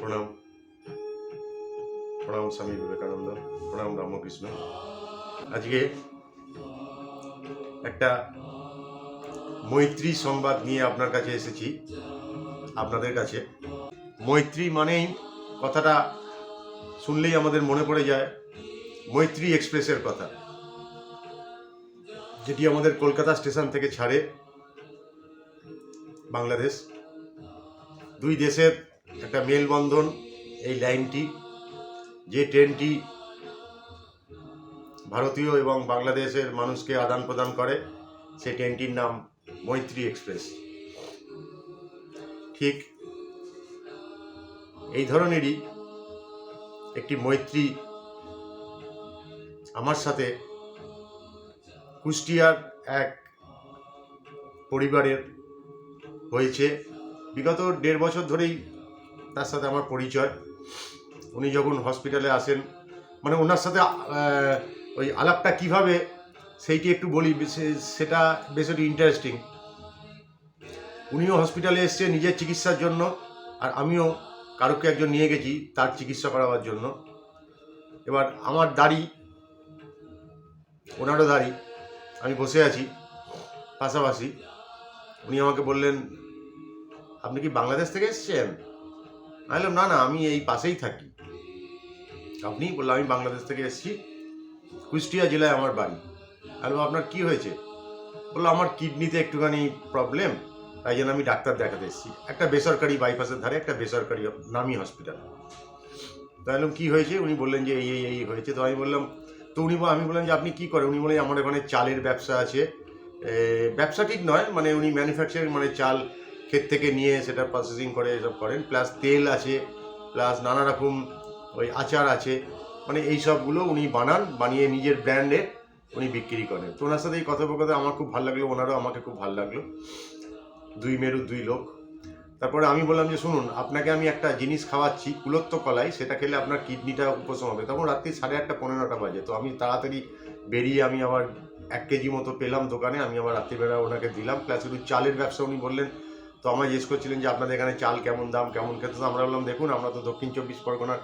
প্রণাম। প্রণাম স্বামী বিবেকানন্দ, প্রণাম রামকৃষ্ণ। আজকে একটা মৈত্রী সংবাদ নিয়ে আপনার কাছে এসেছি, আপনাদের কাছে। মৈত্রী মানেই কথাটা শুনলেই আমাদের মনে পড়ে যায়, মৈত্রী এক্সপ্রেসের কথা। যেটি আমাদের কলকাতা স্টেশন থেকে ছাড়ে বাংলাদেশ। দুই দেশের একটা মেলবন্ধন, এই লাইনটি, যে ট্রেনটি ভারতীয় এবং বাংলাদেশের মানুষকে আদান প্রদান করে, সেই ট্রেনটির নাম মৈত্রী এক্সপ্রেস। ঠিক এই ধরনেরই একটি মৈত্রী আমার সাথে কুষ্টিয়ার এক পরিবারের হয়েছে। বিগত দেড় বছর ধরেই তার সাথে আমার পরিচয়। উনি যখন হসপিটালে আসেন মানে ওনার সাথে ওই আলাপটা কীভাবে, সেইটি একটু বলি সেটা বেশ একটু ইন্টারেস্টিং উনিও হসপিটালে এসছে নিজের চিকিৎসার জন্য, আর আমিও কারোকে একজন নিয়ে গেছি তার চিকিৎসা করাবার জন্য। এবার আমার দাড়ি, ওনারও দাড়ি, আমি বসে আছি পাশাপাশি। উনি আমাকে বললেন, আপনি কি বাংলাদেশ থেকে এসেছেন? আমি না না আমি এই পাশেই থাকি। আপনি বললাম আমি বাংলাদেশ থেকে এসেছি কুষ্টিয়া জেলায় আমার বাড়ি। বললাম, আপনার কি হয়েছে? বলল আমার কিডনিতে একটুখানি প্রবলেম তাই জন্য আমি ডাক্তার দেখাতে এসেছি। একটা বেসরকারি বাইপাসের ধারে একটা বেসরকারি নামি হসপিটাল বললাম কী হয়েছে? উনি বললেন যে এই এই এই হয়েছে। তো আমি বললাম তো উনি আমি বললাম যে আপনি কী করেন? উনি বলেন আমার ওখানে চালের ব্যবসা আছে। ব্যবসা ঠিক নয় মানে উনি ম্যানুফ্যাকচারিং মানে চাল ক্ষেত থেকে নিয়ে সেটা প্রসেসিং করে এসব করেন। প্লাস তেল আছে প্লাস নানা রকম ওই আচার আছে। মানে এই সবগুলো উনি বানান, বানিয়ে নিজের ব্র্যান্ডে উনি বিক্রি করেন। তো ওনার সাথে এই কথোপকথন আমার খুব ভালো লাগল, ওনারও আমাকে খুব ভালো লাগল। দুই মেরু, দুই লোক। তারপরে আমি বললাম যে, শুনুন, আপনাকে আমি একটা জিনিস খাওয়াচ্ছি, কুলত্ব কলাই, সেটা খেলে আপনার কিডনিটা উপশম হবে। তখন রাত্রি সাড়ে আটটা পনেরো নটা বাজে। তো আমি তাড়াতাড়ি বেরিয়ে আমি আবার এক কেজি মতো পেলাম দোকানে। আমি আবার রাত্রিবেলা ওনাকে দিলাম। প্লাস একটু চালের ব্যবসা উনি বললেন তো আমার জিজ্ঞেস করছিলেন যে আপনাদের এখানে চাল কেমন দাম, কেমন খেতে? তো আমরা বললাম, দেখুন, আমরা তো দক্ষিণ চব্বিশ পরগনার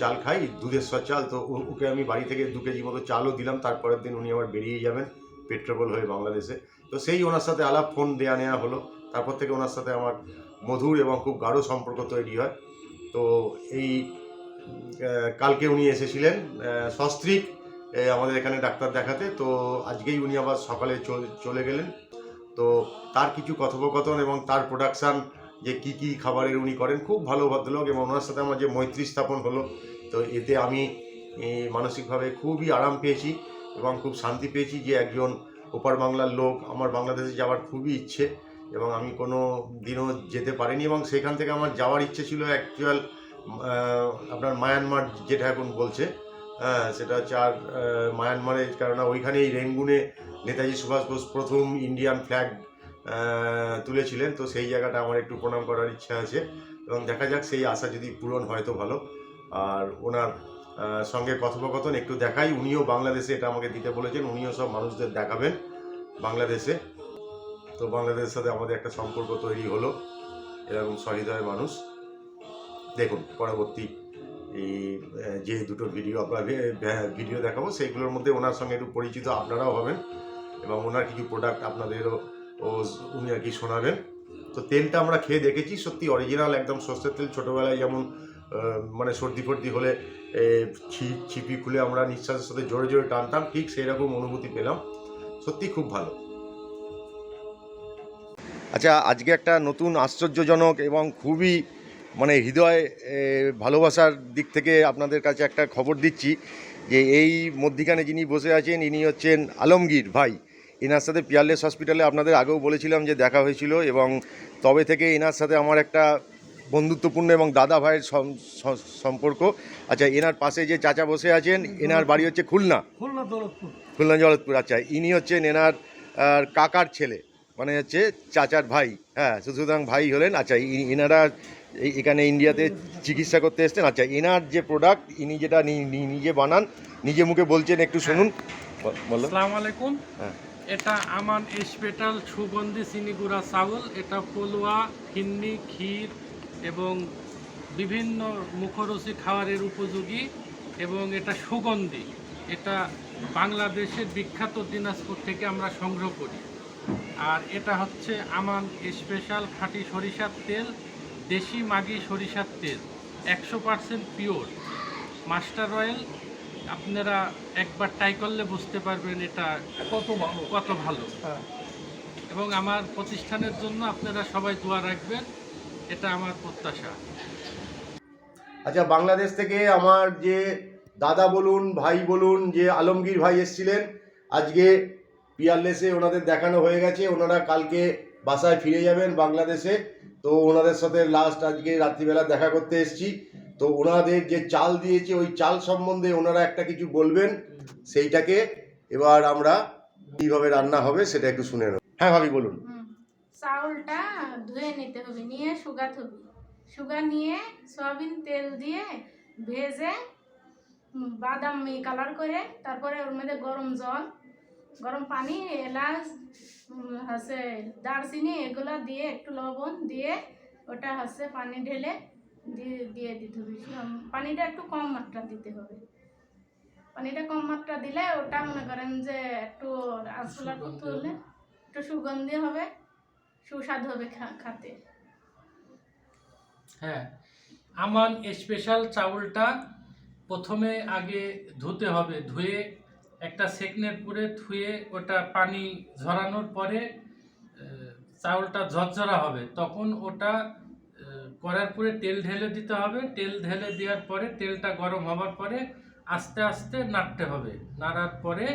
চাল খাই, দুধেশ্বর চাল। তো ওকে আমি বাড়ি থেকে দু কেজি মতো চালও দিলাম। তারপরের দিন উনি আবার বেরিয়ে যাবেন পেট্রোপল হয়ে বাংলাদেশে। তো সেই ওনার সাথে আলাপ, ফোন দেয়া নেওয়া হলো। তারপর থেকে ওনার সাথে আমার মধুর এবং খুব গাঢ় সম্পর্ক তৈরি হয়। তো এই কালকে উনি এসেছিলেন সস্ত্রিক আমাদের এখানে ডাক্তার দেখাতে। তো আজকেই উনি আবার সকালে চলে গেলেন। তো তার কিছু কথোপকথন এবং তার প্রোডাকশান যে কি কি খাবারের উনি করেন, খুব ভালো ভদ্রলোক এবং ওনার সাথে আমার যে মৈত্রী স্থাপন হলো, তো এতে আমি মানসিকভাবে খুবই আরাম পেয়েছি এবং খুব শান্তি পেয়েছি যে একজন ওপার বাংলার লোক আমার বাংলাদেশে যাওয়ার খুবই ইচ্ছে এবং আমি কোনো দিনও যেতে পারিনি এবং সেখান থেকে আমার যাওয়ার ইচ্ছে ছিল অ্যাকচুয়াল আপনার মায়ানমার যেটা এখন বলছে হ্যাঁ সেটা হচ্ছে আর মায়ানমারে, কেননা ওইখানেই রেঙ্গুনে নেতাজি সুভাষ বোস প্রথম ইন্ডিয়ান ফ্ল্যাগ তুলেছিলেন। তো সেই জায়গাটা আমার একটু প্রণাম করার ইচ্ছা আছে। এবং দেখা যাক, সেই আশা যদি পূরণ হয় তো ভালো। আর ওনার সঙ্গে কথোপকথন একটু দেখাই। উনিও বাংলাদেশে এটা আমাকে দিতে বলেছেন। উনিও সব মানুষদের দেখাবেন বাংলাদেশে। তো বাংলাদেশের সাথে আমাদের একটা সম্পর্ক তৈরি হলো। এরকম সহৃদয় মানুষ। দেখুন, পরবর্তী এই যে দুটো ভিডিও আপনার ভিডিও দেখাবো সেইগুলোর মধ্যে ওনার সঙ্গে একটু পরিচিত আপনারাও হবেন এবং ওনার কিছু প্রোডাক্ট আপনাদেরও ও উনি আর কি শোনাবেন। তো তেলটা আমরা খেয়ে দেখেছি সত্যি অরিজিনাল একদম সর্ষের তেল। ছোটোবেলায় যেমন মানে সর্দি ফর্দি হলে এ, ছি ছিপি খুলে আমরা নিঃশ্বাসের সাথে জোরে জোরে টানতাম ঠিক সেই রকম অনুভূতি পেলাম। সত্যি খুব ভালো। আচ্ছা আজকে একটা নতুন আশ্চর্যজনক এবং খুবই মানে হৃদয় ভালোবাসার দিক থেকে আপনাদের কাছে একটা খবর দিচ্ছি যে এই মধ্যিখানে যিনি বসে আছেন ইনি হচ্ছেন আলমগীর ভাই। এনার সাথে পিয়ারলেস হসপিটালে আপনাদের আগেও বলেছিলাম যে দেখা হয়েছিল এবং তবে থেকে এনার সাথে আমার একটা বন্ধুত্বপূর্ণ এবং দাদা ভাইয়ের সম্পর্ক। আচ্ছা এনার পাশে যে চাচা বসে আছেন এনার বাড়ি হচ্ছে খুলনা। খুলনা দৌলতপুর। খুলনা জগৎপুর আচ্ছা। ইনি হচ্ছেন এনার কাকার ছেলে। মানে হচ্ছে চাচার ভাই হ্যাঁ সুতরাং ভাই হলেন আচ্ছা এনারা এখানে ইন্ডিয়াতে চিকিৎসা করতে এসছেন। আচ্ছা এনার যে প্রোডাক্ট ইনি যেটা নিজে বানান নিজে মুখে বলছেন একটু শুনুন। বলো আসসালামু আলাইকুম। হ্যাঁ। এটা আমান স্পেশাল সুগন্ধি চিনি গুঁড়া চাউল। এটা পলুয়া ফিন্নি ক্ষীর এবং বিভিন্ন মুখরোচী খাবারের উপযোগী এবং এটা সুগন্ধি। এটা বাংলাদেশের বিখ্যাত দিনাজপুর থেকে আমরা সংগ্রহ করি। আর এটা হচ্ছে আমান স্পেশাল খাঁটি সরিষার তেল দেশি মাগি সরিষার তেল একশো পারসেন্ট পিওর মাস্টার অয়েল আপনারা একবার ট্রাই করলে বুঝতে পারবেন এটা কত ভালো। কত ভালো। হ্যাঁ। এবং আমার প্রতিষ্ঠানের জন্য আপনারা সবাই দোয়া রাখবেন এটা আমার প্রত্যাশা। আচ্ছা বাংলাদেশ থেকে আমার যে দাদা বলুন ভাই বলুন যে আলমগীর ভাই এসেছিলেন আজকে পিয়ারলেসে ওনাদের দেখানো হয়ে গেছে, ওনারা কালকে বাসায় ফিরে যাবেন বাংলাদেশে। তো ওনাদের সাথে লাস্ট আজকে রাত্রিবেলা দেখা করতে এসেছি। তো ওনাদের যে চাল দিয়েছে, ওই চাল সম্বন্ধে ওনারা একটা কিছু বলবেন, সেইটাকে এবার আমরা কীভাবে রান্না হবে সেটা একটু শুনে নেব। হ্যাঁ ভাবি, বলুন। চাউলটা ধুয়ে নিতে হবে, নিয়ে শুকাতে হবে শুকা নিয়ে সয়াবিন তেল দিয়ে ভেজে বাদামি কালার করে, তারপরে ওর মধ্যে গরম জল গরম পানি এলাচ হচ্ছে দারচিনি এগুলো দিয়ে একটু লবণ দিয়ে ওটা হচ্ছে পানি ঢেলে দিয়ে দিয়ে দিতে হবে। পানিটা একটু কম মাত্রা দিতে হবে। পানিটা কম মাত্রা দিলে ওটা মনে করেন যে একটু আঁচলা করতে হলে একটু সুগন্ধি হবে সুস্বাদু হবে খাতে। হ্যাঁ আমান স্পেশাল চাউলটা প্রথমে আগে ধুতে হবে ধুয়ে একটা সেকনের পুরে ধুয়ে ওটা পানি ঝরানোর পরে চাউলটা ঝরঝরা হবে। তখন ওটা করার পরে তেল ঢেলে দিতে হবে। তেল ঢেলে দেওয়ার পরে তেলটা গরম হওয়ার পরে আস্তে আস্তে নাড়তে হবে। নাড়ার পরে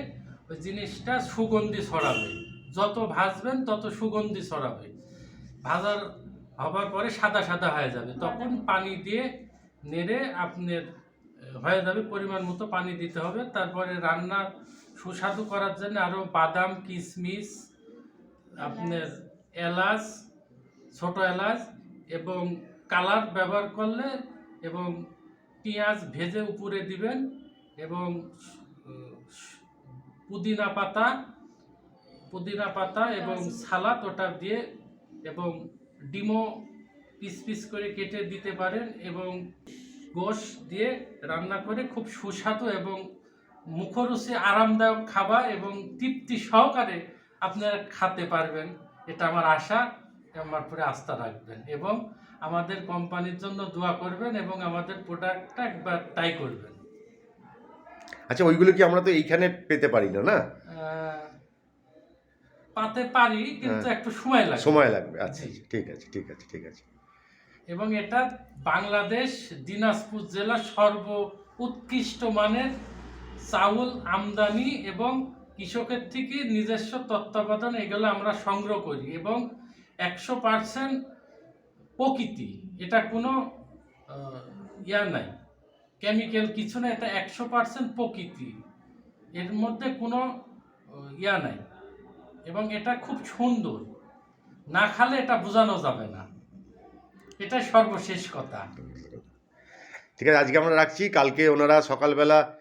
ওই জিনিসটা সুগন্ধি ছড়াবে। যত ভাজবেন তত সুগন্ধি ছড়াবে। ভাজার হবার পরে সাদা সাদা হয়ে যাবে। তখন পানি দিয়ে নেড়ে আপনার হয়ে যাবে পরিমাণ মতো পানি দিতে হবে। তারপরে রান্না সুস্বাদু করার জন্য আরও বাদাম কিশমিশ আপনার এলাচ ছোট এলাচ এবং কালার ব্যবহার করলে এবং পেঁয়াজ ভেজে উপরে দিবেন এবং পুদিনা পাতা পুদিনা পাতা এবং সালাদ ওটা দিয়ে এবং ডিমও পিস পিস করে কেটে দিতে পারেন এবং গোশ দিয়ে রান্না করে খুব সুস্বাদু এবং মুখরুচি আরামদায়ক খাবার এবং তৃপ্তি সহকারে আপনারা খেতে পারবেন। এটা আমার আশা আমার পরে আস্থা রাখবেন এবং আমাদের কোম্পানির জন্য দোয়া করবেন এবং আমাদের প্রোডাক্টটা একবার ট্রাই করবেন। আচ্ছা ওইগুলো কি আমরা তো এইখানে পেতে পারি না না? পাতে পারি কিন্তু একটু সময় লাগে সময় লাগবে। আচ্ছা আচ্ছা, ঠিক আছে ঠিক আছে ঠিক আছে। এবং এটা বাংলাদেশ দিনাজপুর জেলার সর্ব উৎকৃষ্ট মানের চাউল আমদানি এবং কৃষকের থেকে নিজস্ব তত্ত্বাবধান এগুলো আমরা সংগ্রহ করি এবং একশো পার্সেন্ট প্রকৃতি, এটা কোনো ইয়া নাই। কেমিক্যাল কিছু না এটা একশো পার্সেন্ট প্রকৃতি। এর মধ্যে কোনো ইয়া নাই। এবং এটা খুব সুন্দর। না খালে এটা বোঝানো যাবে না। এটাই সর্বশেষ কথা। ঠিক আছে আজকে আমরা রাখছি। কালকে ওনারা সকালবেলা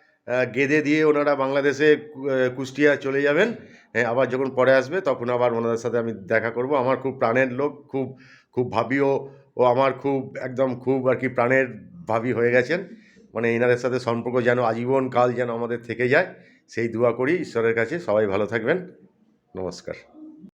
গেদে দিয়ে ওনারা বাংলাদেশে কুষ্টিয়া চলে যাবেন। হ্যাঁ, আবার যখন পরে আসবে তখন আবার ওনাদের সাথে আমি দেখা করব। আমার খুব প্রাণের লোক খুব খুব ভাবিও ও আমার খুব একদম খুব আর কি প্রাণের ভাবি হয়ে গেছেন। মানে এনাদের সাথে সম্পর্ক যেন আজীবন কাল যেন আমাদের থেকে যায় সেই দোয়া করি ঈশ্বরের কাছে। সবাই ভালো থাকবেন। নমস্কার।